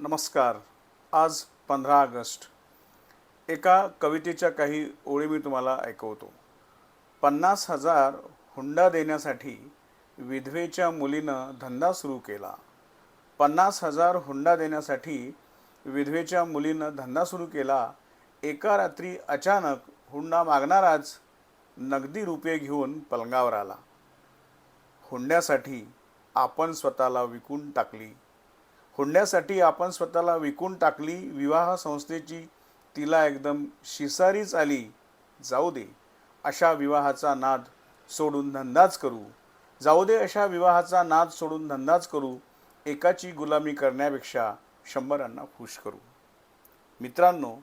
नमस्कार. आज पंधरा ऑगस्ट. एका कवितेच्या काही ओळी मी तुम्हाला ऐकवतो. पन्नास हजार हुंडा देण्यासाठी विधवेच्या मुलीनं धंदा सुरू केला. पन्नास हजार हुंडा देण्यासाठी विधवेच्या मुलीनं धंदा सुरू केला. एका रात्री अचानक हुंडा मागणाराच नगदी रुपये घेऊन पलंगावर आला. हुंड्यासाठी आपण स्वतःला विकून टाकली. हुंड्यासाठी आपण स्वतःला विकून टाकली विवाह संस्थेची तिला एकदम शिसारीच आली जाऊ दे अशा विवाहाचा नाद सोडून धंदाच करू. जाऊ दे अशा विवाहाचा नाद सोडून धंदाच करू. एकाची गुलामी करण्यापेक्षा शंभरांना खुश करू. मित्रांनो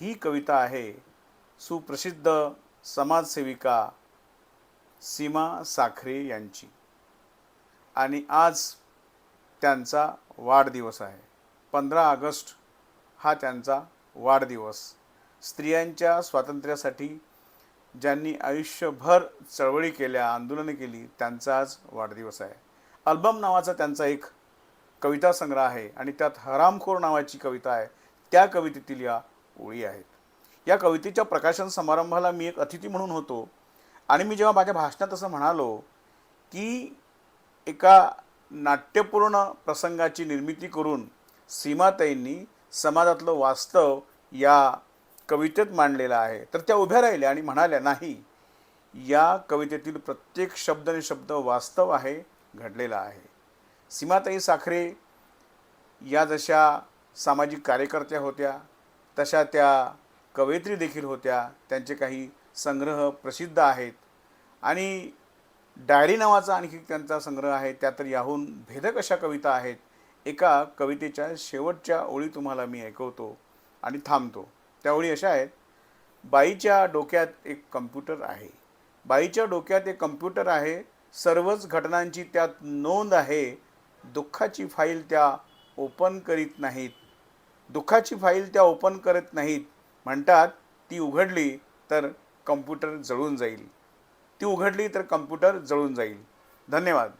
ही कविता आहे सुप्रसिद्ध समाजसेविका सीमा साखरे यांची. आणि आज त्यांचा वाढदिवस आहे. पंधरा ऑगस्ट हा त्यांचा वाढदिवस. स्त्रियांच्या स्वातंत्र्यासाठी ज्यांनी आयुष्यभर चळवळी केल्या आंदोलनं केली त्यांचा आज वाढदिवस आहे. अल्बम नावाचा त्यांचा एक कविता संग्रह आहे आणि त्यात हरामखोर नावाची कविता आहे. त्या कवितेतील या ओळी आहेत. या कवितेच्या प्रकाशन समारंभाला मी एक अतिथी म्हणून होतो आणि मी जेव्हा माझ्या भाषणात असं म्हणालो की एका नाट्यपूर्ण प्रसंगाची निर्मिती करून सीमाताईंनी समाजातलं वास्तव या कवितेत मांडलेलं आहे. तर त्या उभ्या राहिल्या आणि म्हणाल्या नाही या कवितेतील प्रत्येक शब्द आणि शब्द वास्तव आहे घडलेला आहे. सीमाताई साखरे या जशा सामाजिक कार्यकर्त्या होत्या तशा त्या कवयित्री देखील होत्या त्यांचे काही संग्रह प्रसिद्ध आहेत. आणि डायरी नावाचा आणखी त्यांचा संग्रह आहे त्या तर याहून भेदक अशा कविता आहेत. एका कवितेच्या शेवटच्या ओळी तुम्हाला मी ऐकवतो आणि थांबतो. त्या ओळी अशा आहेत. बाईच्या डोक्यात एक कम्प्युटर आहे. बाईच्या डोक्यात एक कम्प्युटर आहे. सर्वच घटनांची त्यात नोंद आहे. दुःखाची फाईल त्या ओपन करीत नाहीत. दुःखाची फाईल त्या ओपन करत नाहीत. म्हणतात ती उघडली तर कम्प्युटर जळून जाईल. ती उघडली तर कम्प्युटर जळून जाईल. धन्यवाद.